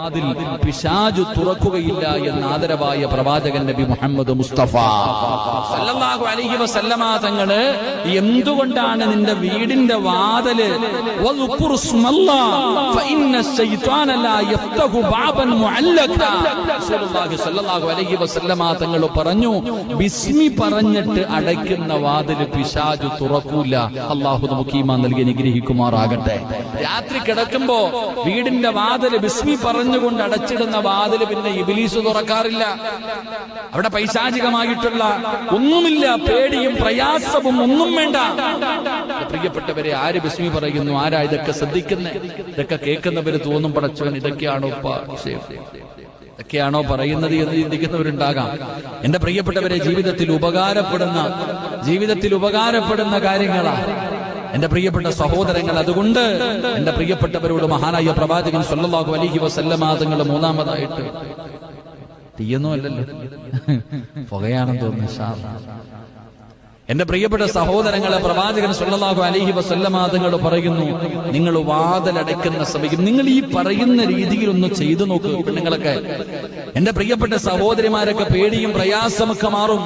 വാതിൽ പിശാജു തുറക്കുകയില്ല എന്ന ആദരവായ പ്രവാചകൻ നബി മുഹമ്മദ് മുസ്തഫ. സല്ലല്ലാഹു അലൈഹി വസല്ലമ തങ്ങൾ എന്തുകൊണ്ടാണ് നിന്റെ വീടിന്റെ വാതിൽ? തങ്ങൾ പറഞ്ഞു ബിസ്മി പറഞ്ഞിട്ട് അടയ്ക്കുന്ന വാതിൽ പിശാജു തുറക്കൂല. അള്ളാഹു നമുക്ക് ഈമാൻ നൽകി അനുഗ്രഹിക്കുമാറാകട്ടെ. രാത്രി കിടക്കുമ്പോ വീടിന്റെ വാതിൽ ബിസ്മി പറഞ്ഞുകൊണ്ട് അടച്ചിടുന്ന വാതിൽ പിന്നെ ഇബിലീസ് തുറക്കാറില്ല. അവിടെ പൈശാചികമായിട്ടുള്ള ഒന്നുമില്ല പേടിയും പ്രയാസവും ഒന്നും വേണ്ട. പ്രിയപ്പെട്ടവരെ ആര് ബിസ്മി പറയുന്നു? ആരാ ഇതൊക്കെ ശ്രദ്ധിക്കുന്നേ? ഇതൊക്കെ കേൾക്കുന്നവര് തോന്നും പടച്ചവൻ ഇതൊക്കെയാണോ ഇതൊക്കെയാണോ പറയുന്നത് എന്ന് ചിന്തിക്കുന്നവരുണ്ടാകാം. എന്റെ പ്രിയപ്പെട്ടവരെ ജീവിതത്തിൽ ഉപകാരപ്പെടുന്ന ജീവിതത്തിൽ ഉപകാരപ്പെടുന്ന കാര്യങ്ങളാണ് എന്റെ പ്രിയപ്പെട്ട സഹോദരങ്ങൾ അതുകൊണ്ട് എന്റെ പ്രിയപ്പെട്ടവരോട് മഹാനായ പ്രവാചകൻ സല്ലല്ലാഹു അലൈഹി വസല്ലമ തങ്ങൾ മൂന്നാമതായിട്ട് തീയൊന്നും അല്ലല്ലോ പുകയാണെന്ന് തോന്നുന്നു. എന്റെ പ്രിയപ്പെട്ട സഹോദരങ്ങളെ പ്രവാചകൻ സല്ലല്ലാഹു അലൈഹി വസല്ലമ തങ്ങൾ പറയുന്നു നിങ്ങൾ വാതിലടയ്ക്കുന്ന സമയം നിങ്ങൾ ഈ പറയുന്ന രീതിയിൽ ഒന്ന് ചെയ്തു നോക്കുക പെണ്ണുങ്ങളൊക്കെ. എന്റെ പ്രിയപ്പെട്ട സഹോദരിമാരൊക്കെ പേടിയും പ്രയാസമൊക്കെ മാറും.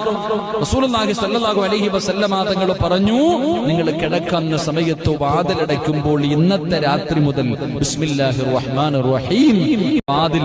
റസൂലുള്ളാഹി സല്ലാഹു അലൈഹി വസല്ലമ തങ്ങൾ പറഞ്ഞു നിങ്ങൾ കിടക്കുന്ന സമയത്ത് വാതിലടയ്ക്കുമ്പോൾ ഇന്നത്തെ രാത്രി മുതൽ ബിസ്മില്ലാഹിർ റഹ്മാനിർ റഹീം. വാതിൽ